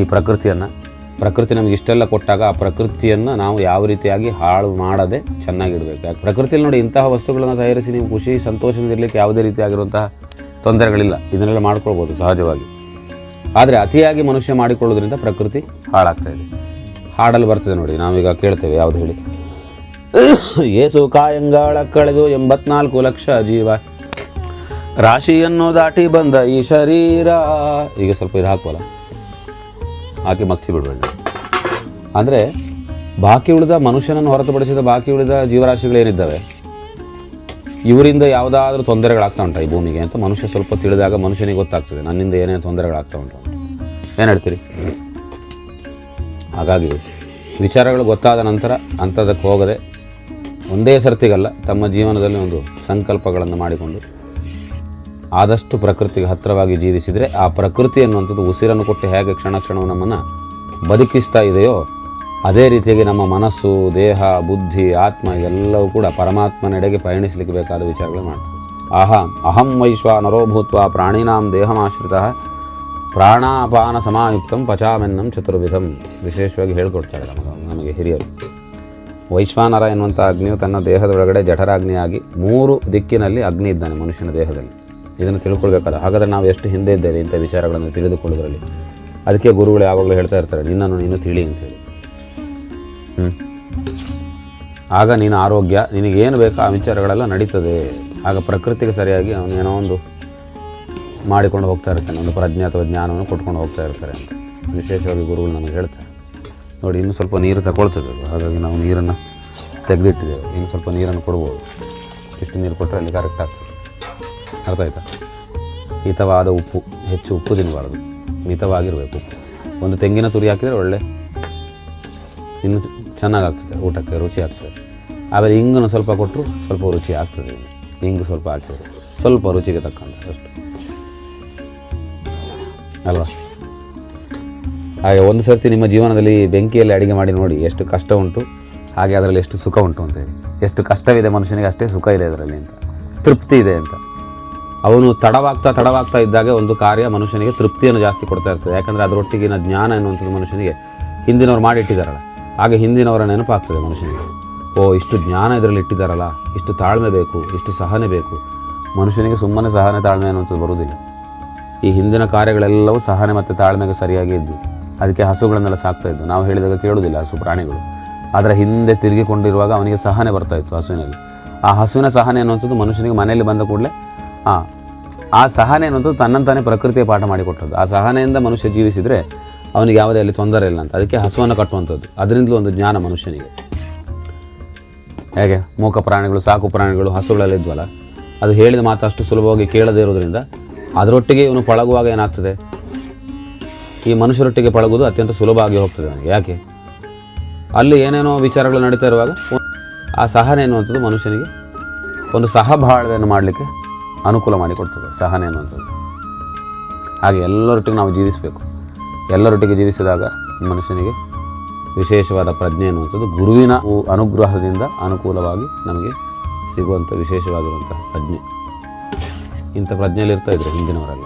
ಈ ಪ್ರಕೃತಿಯನ್ನು ಪ್ರಕೃತಿ ನಮಗೆ ಇಷ್ಟೆಲ್ಲ ಕೊಟ್ಟಾಗ ಆ ಪ್ರಕೃತಿಯನ್ನು ನಾವು ಯಾವ ರೀತಿಯಾಗಿ ಹಾಳು ಮಾಡದೆ ಚೆನ್ನಾಗಿಡಬೇಕು ಯಾಕೆ ಪ್ರಕೃತಿಯಲ್ಲಿ ನೋಡಿ ಇಂತಹ ವಸ್ತುಗಳನ್ನು ತಯಾರಿಸಿ ನೀವು ಖುಷಿ, ಸಂತೋಷದಿಂದ ಇರಲಿಕ್ಕೆ ಯಾವುದೇ ರೀತಿಯಾಗಿರುವಂತಹ ತೊಂದರೆಗಳಿಲ್ಲ. ಇದನ್ನೆಲ್ಲ ಮಾಡ್ಕೊಳ್ಬೋದು ಸಹಜವಾಗಿ. ಆದರೆ ಅತಿಯಾಗಿ ಮನುಷ್ಯ ಮಾಡಿಕೊಳ್ಳೋದ್ರಿಂದ ಪ್ರಕೃತಿ ಹಾಳಾಗ್ತಾ ಇದೆ. ಹಾಡಲ್ಲಿ ಬರ್ತದೆ ನೋಡಿ, ನಾವೀಗ ಕೇಳ್ತೇವೆ ಯಾವುದು ಹೇಳಿ. ಏಸು ಕಾಯಂಗಾಳ ಕಳೆದು ಎಂಬತ್ನಾಲ್ಕು ಲಕ್ಷ ಜೀವ. ರಾಶಿಯನ್ನು ದಾಟಿ ಬಂದ ಈ ಶರೀರ. ಈಗ ಸ್ವಲ್ಪ ಇದು ಹಾಕುವಲ್ಲ. ಹಾಕಿ ಮಗ್ಸಿ ಬಿಡಬೇಡ. ಅಂದರೆ ಬಾಕಿ ಉಳಿದ ಮನುಷ್ಯನನ್ನು ಹೊರತುಪಡಿಸಿದ ಬಾಕಿ ಉಳಿದ ಜೀವರಾಶಿಗಳೇನಿದ್ದಾವೆ? ಇವರಿಂದ ಯಾವುದಾದ್ರೂ ತೊಂದರೆಗಳಾಗ್ತಾ ಉಂಟಾ ಈ ಭೂಮಿಗೆ ಅಂತ ಮನುಷ್ಯ ಸ್ವಲ್ಪ ತಿಳಿದಾಗ ಮನುಷ್ಯನಿಗೆ ಗೊತ್ತಾಗ್ತದೆ. ನನ್ನಿಂದ ಏನೇನು ತೊಂದರೆಗಳಾಗ್ತಾ ಉಂಟು ಏನು ಹೇಳ್ತೀರಿ? ಹಾಗಾಗಿ ವಿಚಾರಗಳು ಗೊತ್ತಾದ ನಂತರ ಅಂಥದಕ್ಕೆ ಹೋಗದೆ ಒಂದೇ ಸರ್ತಿಗಲ್ಲ ತಮ್ಮ ಜೀವನದಲ್ಲಿ ಒಂದು ಸಂಕಲ್ಪಗಳನ್ನು ಮಾಡಿಕೊಂಡು ಆದಷ್ಟು ಪ್ರಕೃತಿಗೆ ಹತ್ತಿರವಾಗಿ ಜೀವಿಸಿದರೆ ಆ ಪ್ರಕೃತಿ ಅನ್ನುವಂಥದ್ದು ಉಸಿರನ್ನು ಕೊಟ್ಟು ಹೇಗೆ ಕ್ಷಣ ಕ್ಷಣವು ನಮ್ಮನ್ನು ಬದುಕಿಸ್ತಾ ಇದೆಯೋ ಅದೇ ರೀತಿಯಾಗಿ ನಮ್ಮ ಮನಸ್ಸು, ದೇಹ, ಬುದ್ಧಿ, ಆತ್ಮ ಎಲ್ಲವೂ ಕೂಡ ಪರಮಾತ್ಮನೆಡೆಗೆ ಪಯಣಿಸಲಿಕ್ಕೆ ಬೇಕಾದ ವಿಚಾರಗಳು ಮಾಡ್ತದೆ. ಆಹಾ, ಅಹಂ ವೈಶ್ವ ನರೋಭೂತ್ವ ಪ್ರಾಣಿನಾಂ ದೇಹಮಾಶ್ರಿತ ಪ್ರಾಣಾಪಾನ ಸಮಾಯುಕ್ತಂ ಪಚಾಮೆನ್ನಂ ಚತುರ್ವಿಧಂ. ವಿಶೇಷವಾಗಿ ಹೇಳ್ಕೊಡ್ತಾರೆ ನಮಗೆ ನಮಗೆ ಹಿರಿಯರು. ವೈಶ್ವಾನರ ಎನ್ನುವಂಥ ಅಗ್ನಿಯು ತನ್ನ ದೇಹದೊಳಗಡೆ ಜಠರಾಗ್ನಿಯಾಗಿ ಮೂರು ದಿಕ್ಕಿನಲ್ಲಿ ಅಗ್ನಿ ಇದ್ದಾನೆ ಮನುಷ್ಯನ ದೇಹದಲ್ಲಿ. ಇದನ್ನು ತಿಳ್ಕೊಳ್ಬೇಕಲ್ಲ ಹಾಗಾದರೆ ನಾವು ಎಷ್ಟು ಹಿಂದೆ ಇದ್ದೇವೆ ಇಂಥ ವಿಚಾರಗಳನ್ನು ತಿಳಿದುಕೊಳ್ಳೋದ್ರಲ್ಲಿ ಅದಕ್ಕೆ ಗುರುಗಳು ಯಾವಾಗಲೂ ಹೇಳ್ತಾ ಇರ್ತಾರೆ, ನಿನ್ನನ್ನು ನೀನು ತಿಳಿ ಅಂತೇಳಿ ಹ್ಞೂ ಆಗ ನೀನು ಆರೋಗ್ಯ, ನಿನಗೇನು ಬೇಕೋ ಆ ವಿಚಾರಗಳೆಲ್ಲ ನಡೀತದೆ. ಆಗ ಪ್ರಕೃತಿಗೆ ಸರಿಯಾಗಿ ಅವನು ಏನೋ ಒಂದು ಮಾಡಿಕೊಂಡು ಹೋಗ್ತಾ ಇರ್ತಾನೆ, ಒಂದು ಪ್ರಜ್ಞೆ ಅಥವಾ ಜ್ಞಾನವನ್ನು ಕೊಟ್ಕೊಂಡು ಹೋಗ್ತಾ ಇರ್ತಾರೆ ಅಂತ. ವಿಶೇಷವಾಗಿ ಗುರುಗಳು ನಮಗೆ ಹೇಳ್ತಾರೆ. ನೋಡಿ, ಇನ್ನೂ ಸ್ವಲ್ಪ ನೀರು ತಗೊಳ್ತದೆ ಹಾಗಾಗಿ ನಾವು ನೀರನ್ನು ತೆಗೆದಿಟ್ಟಿದ್ದೇವೆ. ಇನ್ನು ಸ್ವಲ್ಪ ನೀರನ್ನು ಕೊಡ್ಬೋದು. ಇಷ್ಟು ನೀರು ಕೊಟ್ಟರೆ ಅಲ್ಲಿ ಕರೆಕ್ಟ್ ಆಗ್ತದೆ. ಅರ್ಥ ಆಯ್ತಾ ಹಿತವಾದ ಉಪ್ಪು, ಹೆಚ್ಚು ಉಪ್ಪು ತಿನ್ನಬಾರ್ದು ಮಿತವಾಗಿರಬೇಕು. ಒಂದು ತೆಂಗಿನ ತುರಿ ಹಾಕಿದರೆ ಒಳ್ಳೆ ಇನ್ನು ಚೆನ್ನಾಗಾಗ್ತದೆ, ಊಟಕ್ಕೆ ರುಚಿ ಆಗ್ತದೆ. ಆಮೇಲೆ ಹಿಂಗನ್ನು ಸ್ವಲ್ಪ ಕೊಟ್ಟರು ಸ್ವಲ್ಪ ರುಚಿ ಆಗ್ತದೆ ಹಿಂಗು ಸ್ವಲ್ಪ ಹಾಕಿದರೆ ಸ್ವಲ್ಪ ರುಚಿಗೆ ತಕ್ಕಂತೆ ಅಷ್ಟು. ಅಲ್ವಾ? ಹಾಗೆ ಒಂದು ಸರ್ತಿ ನಿಮ್ಮ ಜೀವನದಲ್ಲಿ ಬೆಂಕಿಯಲ್ಲಿ ಅಡುಗೆ ಮಾಡಿ ನೋಡಿ ಎಷ್ಟು ಕಷ್ಟ ಉಂಟು, ಹಾಗೆ ಅದರಲ್ಲಿ ಎಷ್ಟು ಸುಖ ಉಂಟು ಅಂತೇಳಿ ಎಷ್ಟು ಕಷ್ಟವಿದೆ ಮನುಷ್ಯನಿಗೆ ಅಷ್ಟೇ ಸುಖ ಇದೆ ಅದರಲ್ಲಿ ಅಂತ. ತೃಪ್ತಿ ಇದೆ ಅಂತ. ಅವನು ತಡವಾಗ್ತಾ ತಡವಾಗ್ತಾ ಇದ್ದಾಗ ಒಂದು ಕಾರ್ಯ ಮನುಷ್ಯನಿಗೆ ತೃಪ್ತಿಯನ್ನು ಜಾಸ್ತಿ ಕೊಡ್ತಾ ಇರ್ತದೆ. ಯಾಕಂದರೆ ಅದರೊಟ್ಟಿಗಿನ ಜ್ಞಾನ ಎನ್ನುವಂಥದ್ದು ಮನುಷ್ಯನಿಗೆ ಹಿಂದಿನವ್ರು ಮಾಡಿಟ್ಟಿದ್ದಾರಲ್ಲ. ಹಾಗೆ ಹಿಂದಿನವರ ನೆನಪಾಗ್ತದೆ ಮನುಷ್ಯನಿಗೆ. ಓ, ಇಷ್ಟು ಜ್ಞಾನ ಇದರಲ್ಲಿ ಇಟ್ಟಿದ್ದಾರಲ್ಲ, ಇಷ್ಟು ತಾಳ್ಮೆ ಬೇಕು, ಇಷ್ಟು ಸಹನೆ ಬೇಕು. ಮನುಷ್ಯನಿಗೆ ಸುಮ್ಮನೆ ಸಹನೆ ತಾಳ್ಮೆ ಅನ್ನುವಂಥದ್ದು ಬರುವುದಿಲ್ಲ. ಈ ಹಿಂದಿನ ಕಾರ್ಯಗಳೆಲ್ಲವೂ ಸಹನೆ ಮತ್ತು ತಾಳ್ಮೆಗೆ ಸರಿಯಾಗಿ ಇದ್ದು, ಅದಕ್ಕೆ ಹಸುಗಳನ್ನೆಲ್ಲ ಸಾಕ್ತಾ ಇದ್ದು. ನಾವು ಹೇಳಿದಾಗ ಕೇಳುವುದಿಲ್ಲ ಹಸು ಪ್ರಾಣಿಗಳು. ಅದರ ಹಿಂದೆ ತಿರುಗಿಕೊಂಡಿರುವಾಗ ಅವನಿಗೆ ಸಹನೆ ಬರ್ತಾ ಇತ್ತು ಹಸುವಿನಲ್ಲಿ. ಆ ಹಸುವಿನ ಸಹನೆ ಅನ್ನುವಂಥದ್ದು ಮನುಷ್ಯನಿಗೆ ಮನೆಯಲ್ಲಿ ಬಂದ ಕೂಡಲೇ, ಆ ಆ ಸಹನೆ ಅನ್ನೋದು ತನ್ನಂತಾನೇ ಪ್ರಕೃತಿಯ ಪಾಠ ಮಾಡಿಕೊಟ್ಟದ್ದು. ಆ ಸಹನೆಯಿಂದ ಮನುಷ್ಯ ಜೀವಿಸಿದರೆ ಅವನಿಗೆ ಯಾವುದೇ ಅಲ್ಲಿ ತೊಂದರೆ ಇಲ್ಲ ಅಂತ. ಅದಕ್ಕೆ ಹಸುವನ್ನು ಕಟ್ಟುವಂಥದ್ದು. ಅದರಿಂದಲೂ ಒಂದು ಜ್ಞಾನ ಮನುಷ್ಯನಿಗೆ. ಹೇಗೆ? ಮೂಕ ಪ್ರಾಣಿಗಳು, ಸಾಕು ಪ್ರಾಣಿಗಳು ಹಸುಗಳೆಲ್ಲ ಇದ್ವಲ್ಲ, ಅದು ಹೇಳಿದ ಮಾತು ಅಷ್ಟು ಸುಲಭವಾಗಿ ಕೇಳದೇ ಇರೋದ್ರಿಂದ ಅದರೊಟ್ಟಿಗೆ ಇವನು ಪಳಗುವಾಗ ಏನಾಗ್ತದೆ? ಈ ಮನುಷ್ಯರೊಟ್ಟಿಗೆ ಪಳಗುವುದು ಅತ್ಯಂತ ಸುಲಭ ಆಗಿ ಹೋಗ್ತದೆ ಅವನಿಗೆ. ಯಾಕೆ? ಅಲ್ಲಿ ಏನೇನೋ ವಿಚಾರಗಳು ನಡೀತಾ ಇರುವಾಗ, ಆ ಸಹನೆ ಎನ್ನುವಂಥದ್ದು ಮನುಷ್ಯನಿಗೆ ಒಂದು ಸಹಬಾಳ್ವೆಯನ್ನು ಮಾಡಲಿಕ್ಕೆ ಅನುಕೂಲ ಮಾಡಿಕೊಡ್ತದೆ ಸಹನೆ ಅನ್ನುವಂಥದ್ದು. ಹಾಗೆ ಎಲ್ಲರೊಟ್ಟಿಗೆ ನಾವು ಜೀವಿಸಬೇಕು. ಎಲ್ಲರೊಟ್ಟಿಗೆ ಜೀವಿಸಿದಾಗ ಮನುಷ್ಯನಿಗೆ ವಿಶೇಷವಾದ ಪ್ರಜ್ಞೆ ಅನ್ನುವಂಥದ್ದು ಗುರುವಿನ ಅನುಗ್ರಹದಿಂದ ಅನುಕೂಲವಾಗಿ ನಮಗೆ ಸಿಗುವಂಥ ವಿಶೇಷವಾಗಿರುವಂಥ ಪ್ರಜ್ಞೆ. ಇಂಥ ಪ್ರಜ್ಞೆಯಲ್ಲಿ ಇರ್ತಾ ಇದ್ದರು ಹಿಂದಿನವರೆಲ್ಲ.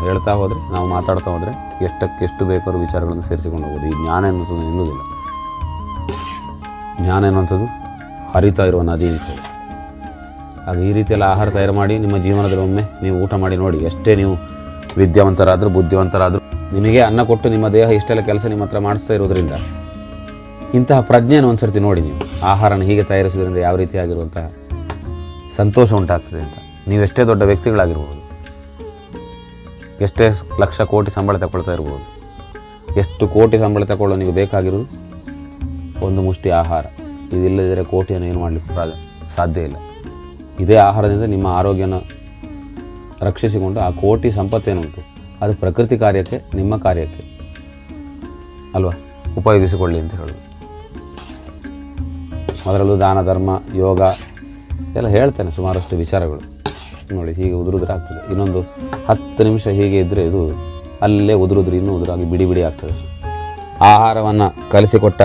ಹೇಳ್ತಾ ಹೋದರೆ, ನಾವು ಮಾತಾಡ್ತಾ ಹೋದರೆ ಎಷ್ಟಕ್ಕೆಷ್ಟು ಬೇಕಾದ್ರೂ ವಿಚಾರಗಳನ್ನು ಸೇರಿಸಿಕೊಂಡು ಹೋಗೋದು ಈ ಜ್ಞಾನ ಎನ್ನುವಂಥದ್ದು ಎನ್ನುವುದಿಲ್ಲ ಜ್ಞಾನ ಎನ್ನುವಂಥದ್ದು ಹರಿತಾ ಇರುವ ನದಿ ಅಂತೇಳಿ ಆಗ ಈ ರೀತಿಯೆಲ್ಲ ಆಹಾರ ತಯಾರು ಮಾಡಿ ನಿಮ್ಮ ಜೀವನದಲ್ಲಿ ಒಮ್ಮೆ ನೀವು ಊಟ ಮಾಡಿ ನೋಡಿ. ಎಷ್ಟೇ ನೀವು ವಿದ್ಯಾವಂತರಾದರೂ, ಬುದ್ಧಿವಂತರಾದರೂ, ನಿಮಗೆ ಅನ್ನ ಕೊಟ್ಟು ನಿಮ್ಮ ದೇಹ ಇಷ್ಟೆಲ್ಲ ಕೆಲಸ ನಿಮ್ಮ ಹತ್ರ ಮಾಡಿಸ್ತಾ ಇರೋದ್ರಿಂದ ಇಂತಹ ಪ್ರಜ್ಞೆಯನ್ನು ಒಂದು ಸರ್ತಿ ನೋಡಿ ನೀವು. ಆಹಾರನ ಹೀಗೆ ತಯಾರಿಸೋದ್ರಿಂದ ಯಾವ ರೀತಿಯಾಗಿರುವಂತಹ ಸಂತೋಷ ಉಂಟಾಗ್ತದೆ ಅಂತ. ನೀವೆಷ್ಟೇ ದೊಡ್ಡ ವ್ಯಕ್ತಿಗಳಾಗಿರ್ಬೋದು, ಎಷ್ಟೇ ಲಕ್ಷ ಕೋಟಿ ಸಂಬಳ ತಗೊಳ್ತಾ ಇರ್ಬೋದು, ಎಷ್ಟು ಕೋಟಿ ಸಂಬಳ ತಗೊಳ್ಳೋ ನೀವು ಬೇಕಾಗಿರೋದು ಒಂದು ಮುಷ್ಟಿ ಆಹಾರ. ಇದಿಲ್ಲದಿದ್ದರೆ ಕೋಟಿಯನ್ನು ಏನು ಮಾಡಲಿಕ್ಕೆ ಸಾಧ್ಯ ಸಾಧ್ಯ ಇಲ್ಲ. ಇದೇ ಆಹಾರದಿಂದ ನಿಮ್ಮ ಆರೋಗ್ಯನ ರಕ್ಷಿಸಿಕೊಂಡು ಆ ಕೋಟಿ ಸಂಪತ್ತೇನುಂಟು. ಅದು ಪ್ರಕೃತಿ ಕಾರ್ಯಕ್ಕೆ, ನಿಮ್ಮ ಕಾರ್ಯಕ್ಕೆ. ಅಲ್ವಾ? ಉಪಯೋಗಿಸಿಕೊಳ್ಳಿ ಅಂತ ಹೇಳೋದು. ಅದರಲ್ಲೂ ದಾನ, ಧರ್ಮ, ಯೋಗ ಎಲ್ಲ ಹೇಳ್ತೇನೆ, ಸುಮಾರಷ್ಟು ವಿಚಾರಗಳು. ನೋಡಿ, ಹೀಗೆ ಉದುರುದ್ರಾಗ್ತದೆ ಇನ್ನೊಂದು ಹತ್ತು ನಿಮಿಷ ಹೀಗೆ ಇದ್ದರೆ ಇದು ಅಲ್ಲೇ ಉದುರುದ್ರೆ ಇನ್ನೂ ಉದುರಾಗಿ ಬಿಡಿ ಬಿಡಿ ಆಗ್ತದೆ. ಆಹಾರವನ್ನು ಕಲಿಸಿಕೊಟ್ಟ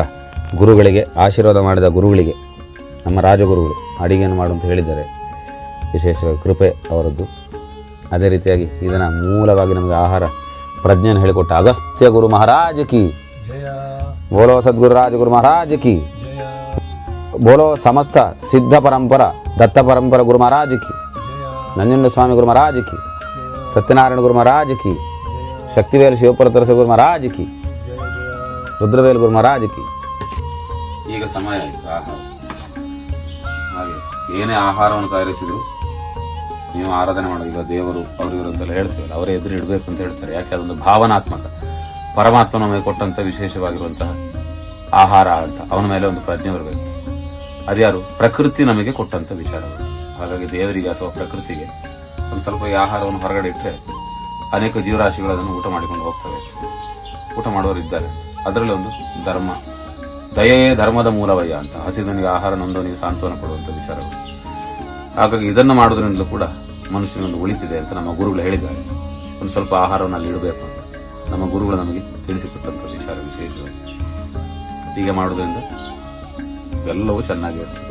ಗುರುಗಳಿಗೆ, ಆಶೀರ್ವಾದ ಮಾಡಿದ ಗುರುಗಳಿಗೆ, ನಮ್ಮ ರಾಜಗುರುಗಳು ಅಡಿಗೆಯನ್ನು ಮಾಡು ಅಂತ ಹೇಳಿದ್ದಾರೆ. ವಿಶೇಷವಾಗಿ ಕೃಪೆ ಅವರದ್ದು. ಅದೇ ರೀತಿಯಾಗಿ ಇದನ್ನು ಮೂಲವಾಗಿ ನಮಗೆ ಆಹಾರ ಪ್ರಜ್ಞೆಯನ್ನು ಹೇಳಿಕೊಟ್ಟ ಅಗಸ್ತ್ಯ ಗುರು ಮಹಾರಾಜ ಕಿ. ಬೋಲೋ ಸದ್ಗುರು ರಾಜಗುರು ಮಹಾರಾಜ ಕಿ. ಬೋಲೋ ಸಮಸ್ತ ಸಿದ್ಧ ಪರಂಪರ ದತ್ತ ಪರಂಪರ ಗುರು ಮಹಾರಾಜ ಕಿ. ನಂಜುಂಡ ಸ್ವಾಮಿ ಗುರು ಮಹಾರಾಜ ಕಿ. ಸತ್ಯನಾರಾಯಣ ಗುರು ಮಹಾರಾಜ ಕಿ. ಶಕ್ತಿವೇಲ್ ಶಿವಪುರ ತರಸ ಗುರು ಮಹಾರಾಜ ಕಿ. ರುದ್ರವೇಲು ಗುರು ಮಹಾರಾಜ ಕಿ. ಈಗ ಸಮಯ ಆಯಿತು. ಏನೇ ಆಹಾರವನ್ನು ತಯಾರಿಸಿದ್ರು, ನೀವು ಆರಾಧನೆ ಮಾಡೋದು ಈಗ ದೇವರು ಅವರು ಇವರು ಅಂತೆಲ್ಲ ಹೇಳ್ತೀವಲ್ಲ ಅವರೇ ಎದುರು ಇಡಬೇಕು ಅಂತ ಹೇಳ್ತಾರೆ. ಯಾಕೆ? ಅದೊಂದು ಭಾವನಾತ್ಮಕ. ಪರಮಾತ್ಮ ನಮಗೆ ಕೊಟ್ಟಂಥ ವಿಶೇಷವಾಗಿರುವಂತಹ ಆಹಾರ ಅಂತ ಅವನ ಮೇಲೆ ಒಂದು ಪ್ರಜ್ಞೆ ಬರಬೇಕು. ಅದ್ಯಾರು ಪ್ರಕೃತಿ ನಮಗೆ ಕೊಟ್ಟಂಥ ವಿಚಾರಗಳು ಹಾಗಾಗಿ ದೇವರಿಗೆ ಅಥವಾ ಪ್ರಕೃತಿಗೆ ಒಂದು ಸ್ವಲ್ಪ ಈ ಆಹಾರವನ್ನು ಹೊರಗಡೆ ಇಟ್ಟರೆ ಅನೇಕ ಜೀವರಾಶಿಗಳು ಅದನ್ನು ಊಟ ಮಾಡಿಕೊಂಡು ಹೋಗ್ತವೆ. ಊಟ ಮಾಡುವವರು ಇದ್ದಾರೆ. ಅದರಲ್ಲಿ ಒಂದು ಧರ್ಮ. ದಯೆಯೇ ಧರ್ಮದ ಮೂಲವಯ್ಯ ಅಂತ ಹಸಿದನಿಗೆ ಆಹಾರ ನೊಂದವನಿಗೆ ಸಾಂತ್ವನ ಕೊಡುವಂಥ ವಿಚಾರಗಳು ಹಾಗಾಗಿ ಇದನ್ನು ಮಾಡೋದ್ರಿಂದಲೂ ಕೂಡ ಮನುಷ್ಯನೊಂದು ಉಳಿತಿದೆ ಅಂತ ನಮ್ಮ ಗುರುಗಳು ಹೇಳಿದ್ದಾರೆ. ಒಂದು ಸ್ವಲ್ಪ ಆಹಾರವನ್ನು ಅಲ್ಲಿ ಇಡಬೇಕು ಅಂತ. ನಮ್ಮ ಗುರುಗಳು ನಮಗೆ ತಿಳಿಸಿಕೊಟ್ಟಂಥ ವಿಚಾರ ವಿಶೇಷವಾಗಿ ಹೀಗೆ ಮಾಡೋದ್ರಿಂದ ಎಲ್ಲವೂ ಚೆನ್ನಾಗಿರುತ್ತೆ.